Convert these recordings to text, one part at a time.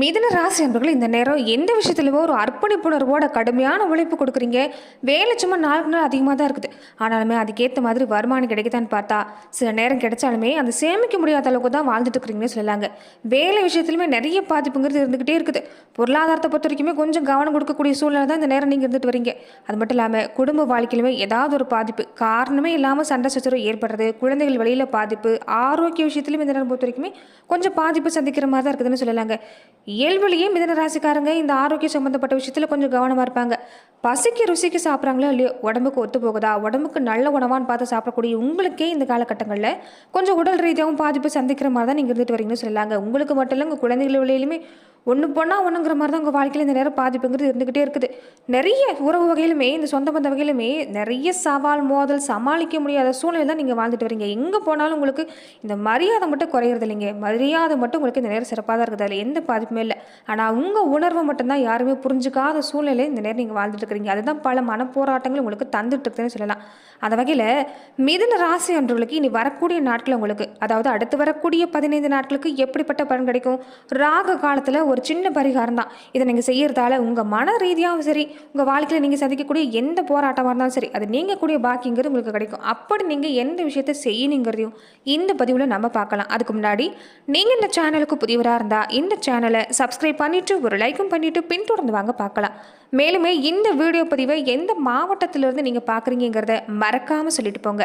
மிதன ராசி அன்பர்கள் இந்த நேரம் எந்த விஷயத்துலையோ ஒரு அர்ப்பணிப்புணர்வோட கடுமையான உழைப்பு கொடுக்குறீங்க. வேலை சும்மா நாளுக்கு நாள் அதிகமாக தான் இருக்குது. ஆனாலுமே அதுக்கேற்ற மாதிரி வருமானம் கிடைக்குதான்னு பார்த்தா சில நேரம் கிடைச்சாலுமே அந்த சேமிக்க முடியாத அளவுக்கு தான் வாழ்ந்துட்டு இருக்கிறீங்கன்னு சொல்லலாங்க. வேலை விஷயத்துலையுமே நிறைய பாதிப்புங்கிறது இருந்துக்கிட்டே இருக்குது. பொருளாதாரத்தை பொறுத்த வரைக்குமே கொஞ்சம் கவனம் கொடுக்கக்கூடிய சூழ்நிலை தான் இந்த நேரம் நீங்கள் இருந்துட்டு வரீங்க. அது மட்டும் இல்லாமல் குடும்ப வாழ்க்கையிலுமே ஏதாவது ஒரு பாதிப்பு காரணமே இல்லாமல் சண்டை சச்சரவு ஏற்படுறது குழந்தைகள் வழியில் பாதிப்பு ஆரோக்கிய விஷயத்துலையும் இந்த நேரம் பொறுத்த வரைக்குமே கொஞ்சம் பாதிப்பு சந்திக்கிற மாதிரி தான் இருக்குதுன்னு சொல்லலாங்க. இயல்புலேயே மிதன ராசிக்காரங்க இந்த ஆரோக்கிய சம்மந்தப்பட்ட விஷயத்தில் கொஞ்சம் கவனமாக இருப்பாங்க. பசிக்கு ருசிக்கு சாப்பிட்றாங்களோ இல்லையோ? உடம்புக்கு ஒத்து போகுதா? உடம்புக்கு நல்ல உணவான்னு பார்த்து சாப்பிடக்கூடிய உங்களுக்கே இந்த காலகட்டங்களில் கொஞ்சம் உடல் ரீதியாகவும் பாதிப்பு சந்திக்கிற மாதிரி தான் நீங்கள் இருந்துட்டு வரீங்கன்னு சொல்லலாங்க. உங்களுக்கு மட்டும் இல்லை உங்கள் குழந்தைகள் விலையிலுமே ஒன்று போனால் ஒன்றுங்கிற மாதிரி தான் உங்கள் வாழ்க்கையில் இந்த நேரம் பாதிப்புங்கிறது இருந்துக்கிட்டே இருக்குது. நிறைய உறவு வகையிலுமே இந்த சொந்த பந்த வகையிலுமே நிறைய சவால் மோதல் சமாளிக்க முடியாத சூழ்நிலை தான் நீங்கள் வாழ்ந்துட்டு வரீங்க. எங்கே போனாலும் உங்களுக்கு இந்த மரியாதை மட்டும் குறையிறது இல்லைங்க. மரியாதை மட்டும் உங்களுக்கு இந்த நேரம் சிறப்பாக தான் இருக்குது. அதில் எந்த பாதிப்புமே இல்லை. ஆனால் உங்கள் உணர்வை மட்டும்தான் யாருமே புரிஞ்சுக்காத சூழ்நிலை இந்த நேரம் நீங்கள் வாழ்ந்துட்டு இருக்கிறீங்க. அதுதான் பல மனப்போராட்டங்கள் உங்களுக்கு தந்துட்டு இருக்குதுன்னு சொல்லலாம். அந்த வகையில் மிதுன ராசி அன்றவர்களுக்கு இனி வரக்கூடிய நாட்கள் உங்களுக்கு. அதாவது அடுத்து வரக்கூடிய பதினைந்து நாட்களுக்கு எப்படிப்பட்ட பலன் கிடைக்கும்? ராக காலத்தில் ஒரு சின்ன பரிகாரம் தான். இதை நீங்கள் செய்கிறதால உங்கள் மன ரீதியாகவும் சரி உங்கள் வாழ்க்கையில் நீங்கள் சந்திக்கக்கூடிய எந்த போராட்டமாக இருந்தாலும் சரி அது நீங்கள் கூடிய பாக்கிங்கிறது உங்களுக்கு கிடைக்கும். அப்படி நீங்கள் எந்த விஷயத்தை செய்யணுங்கிறதையும் இந்த பதிவில் நம்ம பார்க்கலாம். அதுக்கு முன்னாடி நீங்கள் இந்த சேனலுக்கு புதியவராக இருந்தால் இந்த சேனலை சப்ஸ்கிரைப் பண்ணிவிட்டு ஒரு லைக்கும் பண்ணிவிட்டு பின்தொடர்ந்து வாங்க பார்க்கலாம். மேலுமே இந்த வீடியோ பதிவை எந்த மாவட்டத்திலிருந்து நீங்கள் பார்க்குறீங்கிறத மறக்காமல் சொல்லிட்டு போங்க.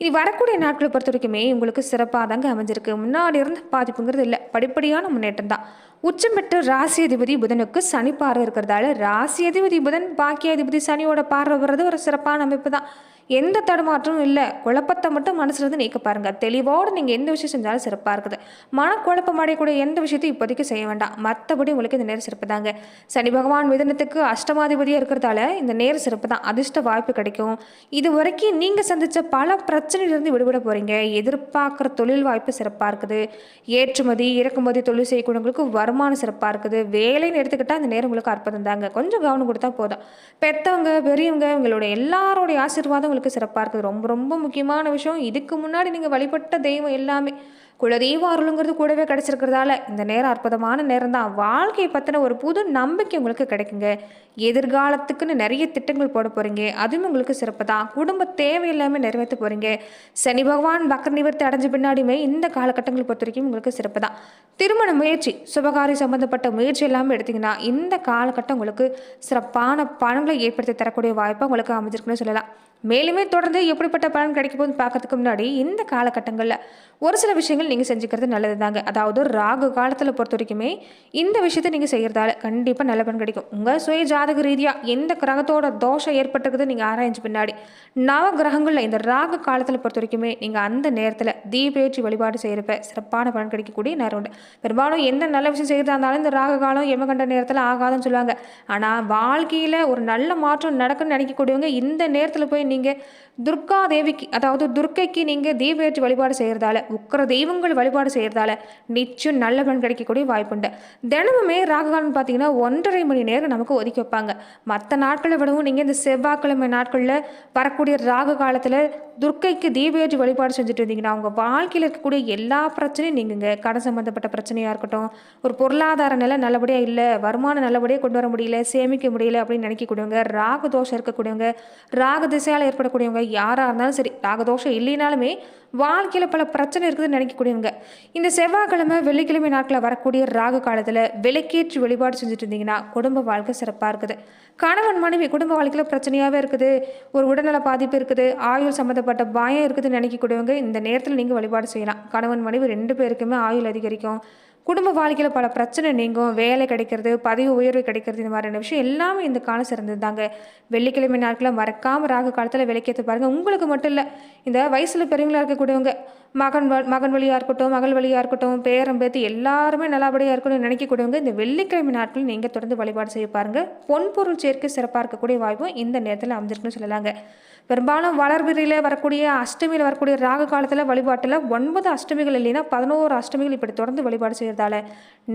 இனி வரக்கூடிய நாட்களை பொறுத்த வரைக்குமே உங்களுக்கு சிறப்பாக தாங்க அமைஞ்சிருக்கு. முன்னாடி இருந்து பாதிப்புங்கிறது இல்லை. படிப்படியான முன்னேற்றம் தான். உச்சம் பெற்ற ராசி அதிபதி புதனுக்கு சனி பார்வை இருக்கிறதால ராசி அதிபதி புதன் பாக்கிய அதிபதி சனியோட பார்வை வர்றது ஒரு சிறப்பான அமைப்பு தான். எந்த தடுமாற்றமும் இல்லை. குழப்பத்தை மட்டும் மனசுலேருந்து நீக்க பாருங்கள் தெளிவோடு நீங்கள் எந்த விஷயம் செஞ்சாலும் சிறப்பாக இருக்குது. மனக்குழப்பம் அடையக்கூடிய எந்த விஷயத்தையும் இப்போதைக்கு செய்ய வேண்டாம். மற்றபடி உங்களுக்கு இந்த நேரம் சிறப்பு தாங்க. சனி பகவான் மிதனத்துக்கு அஷ்டமாதிபதியாக இருக்கிறதால இந்த நேரம் சிறப்பு தான். அதிர்ஷ்ட வாய்ப்பு கிடைக்கும். இது வரைக்கும் நீங்கள் சந்தித்த பல பிரச்சனையிலிருந்து விடுபட போகிறீங்க எதிர்பார்க்குற தொழில் வாய்ப்பு சிறப்பாக இருக்குது. ஏற்றுமதி இறக்குமதி தொழில் செய்யக்கூடியவங்களுக்கு வருமானம் சிறப்பாக இருக்குது. வேலைன்னு எடுத்துக்கிட்டால் இந்த நேரம் உங்களுக்கு அற்புதம் தாங்க. கொஞ்சம் கவனம் கொடுத்தா போதும். பெற்றவங்க பெரியவங்க உங்களுடைய எல்லாரோடைய ஆசீர்வாதம் உங்களுக்கு சிறப்பாக இருக்குது. ரொம்ப ரொம்ப முக்கியமான விஷயம். இதுக்கு முன்னாடி நீங்கள் வழிபட்ட தெய்வம் எல்லாமே குலதெய்வ அருளுங்கிறது கூடவே கிடச்சிருக்கிறதால இந்த நேரம் அற்புதமான நேரம் தான். வாழ்க்கையை பற்றின ஒரு புது நம்பிக்கை உங்களுக்கு கிடைக்குங்க. எதிர்காலத்துக்குன்னு நிறைய திட்டங்கள் போட போகிறீங்க அதுவும் உங்களுக்கு சிறப்பு தான். குடும்ப தேவை எல்லாமே நிறைவேற்ற போகிறீங்க சனி பகவான் வக்கர நிவர்த்தி அடைஞ்ச பின்னாடியுமே இந்த காலகட்டங்களை பொறுத்த வரைக்கும் உங்களுக்கு சிறப்பு தான். திருமண முயற்சி சுபகாரி சம்மந்தப்பட்ட முயற்சி எல்லாமே எடுத்திங்கன்னா இந்த காலகட்டம் உங்களுக்கு சிறப்பான பணங்களை ஏற்படுத்தி தரக்கூடிய வாய்ப்பாக உங்களுக்கு அமைஞ்சிருக்குன்னு சொல்லலாம். மேலுமே தொடர்ந்து எப்படிப்பட்ட பலன் கிடைக்க போகுதுன்னு பார்க்கறதுக்கு முன்னாடி இந்த காலகட்டங்களில் ஒரு சில விஷயங்கள் நீங்கள் செஞ்சுக்கிறது நல்லது தாங்க அதாவது ராகு காலத்தில் பொறுத்த வரைக்குமே இந்த விஷயத்தை நீங்கள் செய்கிறதால கண்டிப்பாக நல்ல பலன் கிடைக்கும். உங்கள் சுய ஜாதக ரீதியாக எந்த கிரகத்தோட தோஷம் ஏற்பட்டிருக்குது நீங்கள் ஆராய்ஞ்சு பின்னாடி நவ கிரகங்களில் இந்த ராகு காலத்தில் பொறுத்த வரைக்குமே நீங்கள் அந்த நேரத்தில் தீபேற்றி வழிபாடு செய்கிறப்ப சிறப்பான பலன் கிடைக்கக்கூடிய நேரம் உண்டு. பெரும்பாலும் எந்த நல்ல விஷயம் செய்கிறதா இருந்தாலும் இந்த ராகு காலம் எமகண்ட நேரத்தில் ஆகாதுன்னு சொல்லுவாங்க. ஆனால் வாழ்க்கையில் ஒரு நல்ல மாற்றம் நடக்குன்னு நினைக்கக்கூடியவங்க இந்த நேரத்தில் போய் நீங்கள் துர்கா தேவிக்கு அதாவது துர்க்கைக்கு நீங்கள் தீபேற்றி வழிபாடு செய்கிறதால உக்கிர தெய்வங்கள் வழிபாடு செய்கிறதால நிச்சயம் நல்ல பலன் கிடைக்கக்கூடிய வாய்ப்புண்டு தினமுமே ராககாலம் பார்த்தீங்கன்னா ஒன்றரை மணி நேரம் நமக்கு ஒதுக்கி வைப்பாங்க. மற்ற நாட்களை விடவும் நீங்கள் இந்த செவ்வாய்க்கிழமை நாட்களில் வரக்கூடிய ராகு காலத்தில் துர்க்கைக்கு தீபேற்றி வழிபாடு செஞ்சுட்டு இருந்தீங்கன்னா உங்கள் வாழ்க்கையில் இருக்கக்கூடிய எல்லா பிரச்சனையும் நீங்கள் கடன் சம்மந்தப்பட்ட பிரச்சனையாக இருக்கட்டும் ஒரு பொருளாதார நிலை நல்லபடியாக இல்லை வருமானம் நல்லபடியாக கொண்டு வர முடியல சேமிக்க முடியல அப்படின்னு நினைக்கக்கூடியவங்க ராகு தோஷம் இருக்கக்கூடியவங்க ராகு திசையால் ஏற்படக்கூடியவங்க யாராக இருந்தாலும் சரி ராகதோஷம் இல்லைனாலுமே வாழ்க்கையில் பல பிரச்சனை இருக்குதுன்னு நினைக்கக்கூடியவங்க. இந்த செவ்வாய்க்கிழமை வெள்ளிக்கிழமை நாட்களில் வரக்கூடிய ராகு காலத்தில் விலைக்கேற்று வழிபாடு செஞ்சுட்டு இருந்தீங்கன்னா குடும்ப வாழ்க்கை சிறப்பாக இருக்குது. கணவன் மனைவி குடும்ப வாழ்க்கையில் பிரச்சனையாகவே இருக்குது. ஒரு உடல்நல பாதிப்பு இருக்குது. ஆயுள் சம்மந்தப்பட்ட பயம் இருக்குதுன்னு நினைக்கக்கூடியவங்க இந்த நேரத்தில் நீங்கள் வழிபாடு செய்யலாம். கணவன் மனைவி ரெண்டு பேருக்குமே ஆயுள் அதிகரிக்கும். குடும்ப வாழ்க்கையில் பல பிரச்சனை நீங்கும். வேலை கிடைக்கிறது பதவி உயர்வு கிடைக்கிறது இந்த மாதிரியான விஷயம் எல்லாமே இந்த காலம் சிறந்தது தாங்க வெள்ளிக்கிழமை நாட்களில் மறக்காமல் ராகு காலத்தில் விலைக்கேற்ற பாருங்கள் உங்களுக்கு மட்டும் இல்லை இந்த வயசில் பெரியவங்களாக இருக்கக்கூடியவங்க மகன் வ- மகன் வழியாக இருக்கட்டும் மகள் வழியாக இருக்கட்டும் பேரம் எல்லாருமே நல்லபடியாக இருக்கணும்னு நினைக்கக்கூடியவங்க இந்த வெள்ளிக்கிழமை நாட்களில் நீங்கள் தொடர்ந்து வழிபாடு செய்ய பாருங்கள் பொன் பொருள் சேர்க்கை சிறப்பாக இருக்கக்கூடிய வாய்ப்பும் இந்த நேரத்தில் அமைஞ்சிருக்குன்னு சொல்லலாங்க. பெரும்பாலும் வளர்பிரியில் வரக்கூடிய அஷ்டமியில் வரக்கூடிய ராகு காலத்தில் வழிபாட்டில் ஒன்பது அஷ்டமிகள் இல்லைன்னா பதினோரு அஷ்டமிகள் இப்படி தொடர்ந்து வழிபாடு செய்கிறதால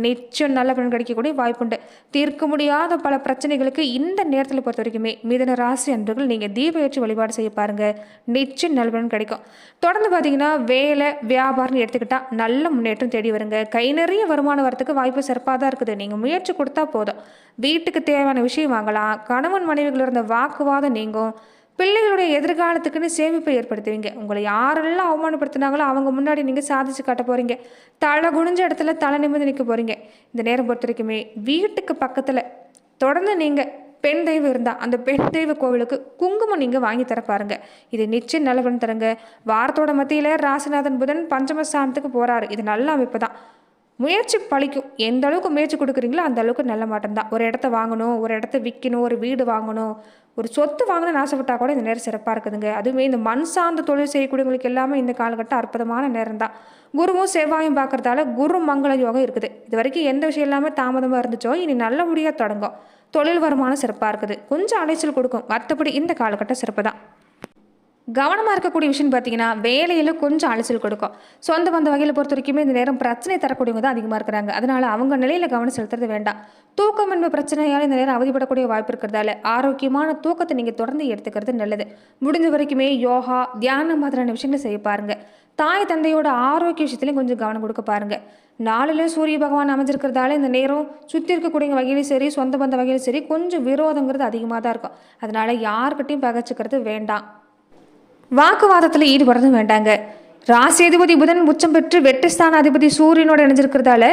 நிச்சயம் நல்ல பலன் கிடைக்கக்கூடிய வாய்ப்புண்டு. தீர்க்க முடியாத பல பிரச்சனைகளுக்கு இந்த நேரத்தில் பொறுத்த வரைக்குமே மிதன ராசி அன்பர்கள் நீங்கள் தீப ஏற்றி வழிபாடு செய்ய பாருங்கள் நிச்சயம் நல்ல பலன் கிடைக்கும். தொடர்ந்து பார்த்தீங்கன்னா வேலை வியாபாரம்னு எடுத்துக்கிட்டால் நல்ல முன்னேற்றம் தேடி வருங்க. கை நிறைய வருமானம் வரத்துக்கு வாய்ப்பு சிறப்பாக தான் இருக்குது. நீங்கள் முயற்சி கொடுத்தா போதும். வீட்டுக்கு தேவையான விஷயம் வாங்கலாம். கணவன் மனைவிகள் இருந்த வாக்குவாதம் நீங்கும். பிள்ளைகளுடைய எதிர்காலத்துக்குன்னு சேமிப்பை ஏற்படுத்துவீங்க. உங்களை யாரெல்லாம் அவமானப்படுத்தினாங்களோ அவங்க முன்னாடி நீங்கள் சாதிச்சு காட்ட போகிறீங்க தலை குனிஞ்ச இடத்துல தலை நிமிர்ந்து நிற்க போகிறீங்க இந்த நேரம் பொறுத்த வரைக்குமே வீட்டுக்கு பக்கத்தில் தொடர்ந்து நீங்கள் பெண் தெய்வம் இருந்தால் அந்த பெண் தெய்வ கோவிலுக்கு குங்குமம் நீங்கள் வாங்கி தர பாருங்க. இது நிச்சயம் நல்லவன் தருங்க. வாரத்தோட மத்தியில் ராசிநாதன் புதன் பஞ்சமஸ்தானத்துக்கு போகிறாரு இது நல்ல அமைப்பு தான். முயற்சி பழிக்கும். எந்த அளவுக்கு முயற்சி கொடுக்குறீங்களோ அந்த அளவுக்கு நல்ல மாட்டம் தான். ஒரு இடத்த வாங்கணும் ஒரு இடத்த விற்கணும் ஒரு வீடு வாங்கணும். ஒரு சொத்து வாங்கணும்னு ஆசைப்பட்டால் கூட இந்த நேரம் சிறப்பாக இருக்குதுங்க. அதுவுமே இந்த மண் சார்ந்த தொழில் செய்யக்கூடியவங்களுக்கு எல்லாமே இந்த காலகட்டம் அற்புதமான நேரம் தான். குருவும் செவ்வாயும் பார்க்குறதால குரு மங்கள யோகம் இருக்குது. இது வரைக்கும் எந்த விஷயம் இல்லாமல் தாமதமாக இருந்துச்சோ இனி நல்லபடியாக தொடங்கும். தொழில் வருமானம் சிறப்பாக இருக்குது. கொஞ்சம் அலைச்சல் கொடுக்கும். மற்றபடி இந்த காலகட்டம் சிறப்பு தான். கவனமாக இருக்கக்கூடிய விஷயம் பார்த்தீங்கன்னா வேலையில் கொஞ்சம் அலைச்சல் கொடுக்கும். சொந்த பந்த வகையில் பொறுத்த வரைக்குமே இந்த நேரம் பிரச்சனை தரக்கூடியவங்க தான் அதிகமாக இருக்கிறாங்க. அதனால அவங்க நிலையில் கவனம் செலுத்துறது வேண்டாம். தூக்கம் பிரச்சனையால் இந்த நேரம் அவதிப்படக்கூடிய வாய்ப்பு இருக்கிறதால ஆரோக்கியமான தூக்கத்தை நீங்கள் தொடர்ந்து எடுத்துக்கிறது நல்லது. முடிஞ்ச வரைக்குமே யோகா தியானம் மாதிரியான விஷயங்களை செய்ய பாருங்கள் தாய் தந்தையோட ஆரோக்கிய விஷயத்துலையும் கொஞ்சம் கவனம் கொடுக்க பாருங்கள் நாளில் சூரிய பகவான் அமைஞ்சிருக்கிறதால இந்த நேரம் சுற்றி இருக்கக்கூடிய வகையிலும் சரி சொந்த பந்த வகையிலும் சரி கொஞ்சம் விரோதங்கிறது அதிகமாக தான் இருக்கும். அதனால் யார்கிட்டையும் பகைச்சிக்கிறது வேண்டாம். வாக்குவாதத்தில் ஈடுபடுறதும் வேண்டாங்க. ராசியதிபதி புதன் உச்சம் பெற்று வெட்டுஸ்தான அதிபதி சூரியனோட இணைஞ்சிருக்கிறதால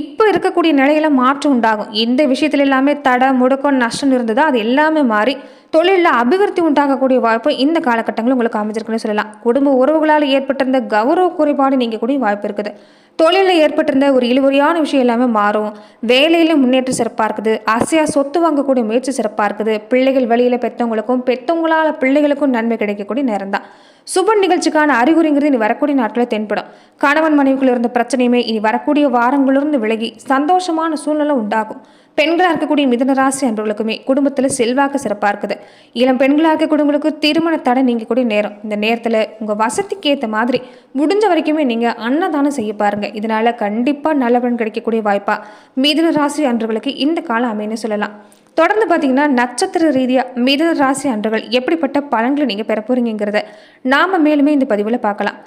இப்போ இருக்கக்கூடிய நிலையில மாற்றம் உண்டாகும். இந்த விஷயத்துல எல்லாமே தடை முடக்கம் நஷ்டம் இருந்ததோ அது எல்லாமே மாறி தொழிலில் அபிவிருத்தி உண்டாகக்கூடிய வாய்ப்பு இந்த காலகட்டங்களில் உங்களுக்கு அமைஞ்சிருக்குன்னு சொல்லலாம். குடும்ப உறவுகளால் ஏற்பட்டிருந்த கௌரவ குறைபாடு நீங்கக்கூடிய வாய்ப்பு இருக்குது. தொழிலில் ஏற்பட்டிருந்த ஒரு இழுவறியான விஷயம் எல்லாமே மாறும். வேலையில் முன்னேற்றம் சிறப்பாக இருக்குது ஆசையாக சொத்து வாங்கக்கூடிய முயற்சி சிறப்பாக இருக்குது பிள்ளைகள் வழியில் பெற்றவங்களுக்கும் பெற்றவங்களால் பிள்ளைகளுக்கும் நன்மை கிடைக்கக்கூடிய நேரம் தான் சுப நிகழ்ச்சிக்கான அறிகுறிங்கிறது இனி வரக்கூடிய நாட்களில் தென்படும். கணவன் மனைவிக்குள் இருந்த பிரச்சனையுமே இனி வரக்கூடிய வாரங்களிலிருந்து விலகி சந்தோஷமான சூழ்நிலை உண்டாகும். பெண்களாக இருக்கக்கூடிய மிதன ராசி அன்பர்களுக்குமே குடும்பத்தில் செல்வாக்கு சிறப்பாக இருக்குது. இளம் பெண்களாக இருக்கக்கூடியவங்களுக்கு திருமண தடை நீங்கக்கூடிய நேரம். இந்த நேரத்தில் உங்கள் வசதிக்கு ஏற்ற மாதிரி முடிஞ்ச வரைக்குமே நீங்கள் அன்னதானம் செய்ய பாருங்க. இதனால் கண்டிப்பாக நல்ல பலன் கிடைக்கக்கூடிய வாய்ப்பா மிதன ராசி அன்பர்களுக்கு இந்த காலம் அமைன்னு சொல்லலாம். தொடர்ந்து பார்த்தீங்கன்னா நட்சத்திர ரீதியாக மித ராசி அன்றர்கள் எப்படிப்பட்ட பலன்களை நீங்கள் பெற போகிறீங்கிறத நாம் மேலுமே இந்த பதிவில் பார்க்கலாம்.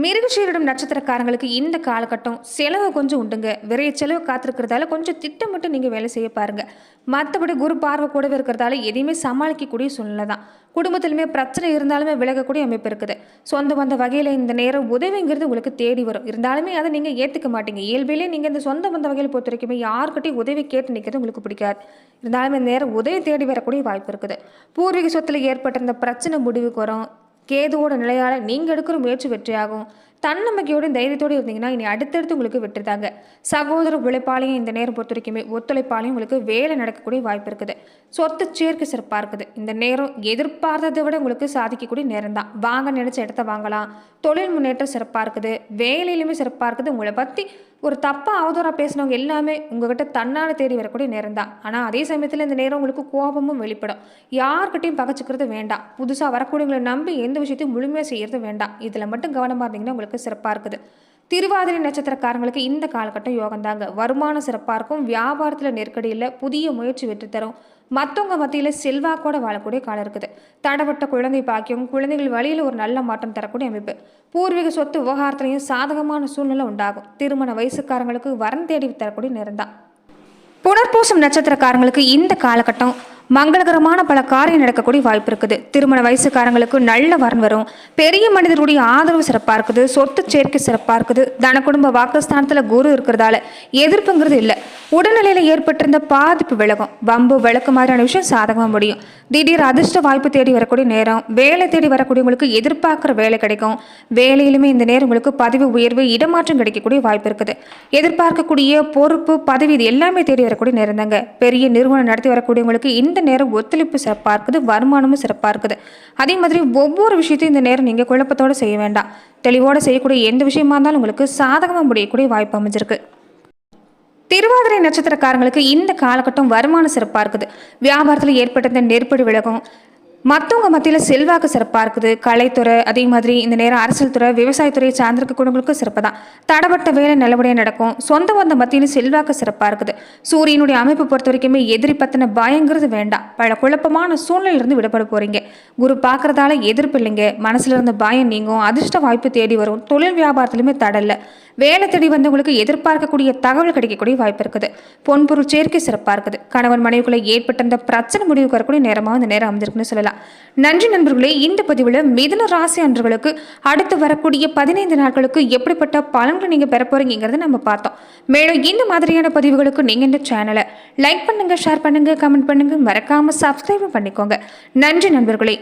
மிருகசீரிடம் நட்சத்திரக்காரங்களுக்கு இந்த காலகட்டம் செலவு கொஞ்சம் உண்டுங்க. விரைய செலவு காத்திருக்கிறதால கொஞ்சம் திட்டமிட்டு நீங்கள் வேலை செய்ய பாருங்கள் மற்றபடி குரு பார்வை கூடவே இருக்கிறதால எதையுமே சமாளிக்கக்கூடிய சூழ்நிலை தான். குடும்பத்திலுமே பிரச்சனை இருந்தாலுமே விலகக்கூடிய அமைப்பு இருக்குது. சொந்த வந்த வகையில் இந்த நேரம் உதவிங்கிறது உங்களுக்கு தேடி வரும். இருந்தாலுமே அதை நீங்கள் ஏற்றுக்க மாட்டீங்க. இயல்பிலே நீங்கள் இந்த சொந்த வந்த வகையில் பொறுத்த வரைக்குமே யாருக்கிட்டையும் உதவி கேட்டு நிற்கிறது உங்களுக்கு பிடிக்காது. இருந்தாலுமே இந்த நேரம் உதவி தேடி வரக்கூடிய வாய்ப்பு இருக்குது. பூர்வீக சொத்தில் ஏற்பட்டிருந்த பிரச்சனை முடிவுக்கு வரும். கேதுவோட நிலையால் நீங்கள் எடுக்கிற முயற்சி வெற்றியாகும். தன்னம்பிக்கையோடும் தைரியத்தோடு இருந்தீங்கன்னா இனி அடுத்தடுத்து உங்களுக்கு வெற்றிதாங்க. சகோதர உழைப்பாலையும் இந்த நேரம் பொறுத்த வரைக்குமே ஒத்துழைப்பாலையும் உங்களுக்கு வேலை நடக்கக்கூடிய வாய்ப்பு இருக்குது. சொத்து சேர்க்கை சிறப்பாக இருக்குது. இந்த நேரம் எதிர்பார்த்ததை விட உங்களுக்கு சாதிக்கக்கூடிய நேரம் தான். வாங்க நினைச்ச இடத்த வாங்கலாம். தொழில் முன்னேற்றம் சிறப்பாக இருக்குது. வேலையிலுமே சிறப்பாக இருக்குது. உங்களை பற்றி ஒரு தப்பாக அவதூறாக பேசினவங்க எல்லாமே உங்ககிட்ட தன்னால் தேடி வரக்கூடிய நேரம் தான். ஆனால் அதே சமயத்தில் இந்த நேரம் உங்களுக்கு கோபமும் வெளிப்படும். யார்கிட்டையும் பகச்சிக்கிறது வேண்டாம். புதுசாக வரக்கூடியவங்களை நம்பி எந்த விஷயத்தையும் முழுமையாக செய்கிறது வேண்டாம். இதில் மட்டும் கவனமாக இருந்தீங்கன்னா உங்களுக்கு சிறப்பாக இருக்குது. திருவாதிரை நட்சத்திரக்காரங்களுக்கு இந்த காலகட்டம் யோகம் தாங்க வருமானம் சிறப்பாக இருக்கும். வியாபாரத்தில் நெருக்கடியில் புதிய முயற்சி வெற்றி தரும். மற்றவங்க மத்தியில் செல்வாக்கோட வாழக்கூடிய காலம் இருக்குது. தடப்பட்ட குழந்தை பாக்கியம் குழந்தைகள் வழியில் ஒரு நல்ல மாற்றம் தரக்கூடிய அமைப்பு. பூர்வீக சொத்து விவகாரத்திலையும் சாதகமான சூழ்நிலை உண்டாகும். திருமண வயசுக்காரங்களுக்கு வரன் தேடி தரக்கூடிய நேரம் தான். புனர்பூசம் நட்சத்திரக்காரங்களுக்கு இந்த காலகட்டம் மங்களகரமான பல காரியம் நடக்கக்கூடிய வாய்ப்பு இருக்குது. திருமண வயசுக்காரங்களுக்கு நல்ல வரன் வரும். பெரிய மனிதருடைய ஆதரவு சிறப்பாக இருக்குது. சொத்து சேர்க்கை சிறப்பாக இருக்குது. தன குடும்ப வாக்குஸ்தானத்தில் குரு இருக்கிறதால எதிர்ப்புங்கிறது இல்லை. உடல்நிலையில் ஏற்பட்டிருந்த பாதிப்பு விலகும். வம்பு விளக்கு மாதிரியான விஷயம் சாதகமாக முடியும். திடீர் அதிர்ஷ்ட வாய்ப்பு தேடி வரக்கூடிய நேரம். வேலை தேடி வரக்கூடியவங்களுக்கு எதிர்பார்க்குற வேலை கிடைக்கும். வேலையிலுமே இந்த நேரம் உங்களுக்கு பதவி உயர்வு இடமாற்றம் கிடைக்கக்கூடிய வாய்ப்பு இருக்குது. எதிர்பார்க்கக்கூடிய பொறுப்பு பதவி இது எல்லாமே தேடி வரக்கூடிய நேரம் தாங்க. பெரிய நிறுவனம் நடத்தி வரக்கூடியவங்களுக்கு இந்த நேரம் ஒத்துழைப்பு சிறப்பாக இருக்குது வருமானமும் சிறப்பாக இருக்குது அதே மாதிரி ஒவ்வொரு விஷயத்தையும் இந்த நேரம் நீங்கள் குழப்பத்தோடு செய்ய வேண்டாம். தெளிவோடு செய்யக்கூடிய எந்த விஷயமா இருந்தாலும் உங்களுக்கு சாதகமாக முடியக்கூடிய வாய்ப்பு அமைஞ்சிருக்கு. திருவாதிரை நட்சத்திரக்காரங்களுக்கு இந்த காலகட்டம் வருமானம் சிறப்பாக இருக்குது வியாபாரத்தில் ஏற்பட்ட இந்த நெருக்கடி விலகும் மற்றவங்க மத்தியில் செல்வாக்கு சிறப்பாக இருக்குது கலைத்துறை அதே மாதிரி இந்த நேரம் அரசியல் துறை விவசாயத்துறையை சார்ந்திருக்க சிறப்பு தான் தடப்பட்ட வேலை நல்லபடியாக நடக்கும். சொந்த வந்த மத்தியில் செல்வாக்கு சிறப்பாக இருக்குது சூரியனுடைய அமைப்பு பொறுத்த வரைக்குமே எதிரி பற்றின பயங்கிறது வேண்டாம். பல குழப்பமான சூழ்நிலையிலிருந்து விடப்பட போகிறீங்க குரு பார்க்குறதால எதிர்ப்பு இல்லைங்க. மனசுல இருந்த பயம் நீங்கும். அதிர்ஷ்ட வாய்ப்பு தேடி வரும். தொழில் வியாபாரத்திலுமே தடல்ல வேலை தேடி வந்தவங்களுக்கு எதிர்பார்க்கக்கூடிய தகவல் கிடைக்கக்கூடிய வாய்ப்பு இருக்குது. பொன்பொருள் சேர்க்கை சிறப்பாக இருக்குது கணவன் மனைவிக்குள்ள ஏற்பட்ட அந்த பிரச்சனை முடிவுக்கு வரக்கூடிய நேரமாக இந்த நேரம் அமைஞ்சிருக்குன்னு சொல்லலாம். நன்றி நண்பர்களே இந்த பதிவில் மிதுன ராசி அன்றர்களுக்கு அடுத்து வரக்கூடிய பதினைந்து நாட்களுக்கு எப்படிப்பட்ட பலன்களை நீங்கள் பெற போகிறீங்கிறத நம்ம பார்த்தோம். மேலும் இந்த மாதிரியான பதிவுகளுக்கு நீங்கள் இந்த சேனலை லைக் பண்ணுங்க ஷேர் பண்ணுங்க கமெண்ட் பண்ணுங்க. மறக்காம சப்ஸ்கிரைபும் பண்ணிக்கோங்க. நன்றி நண்பர்களே.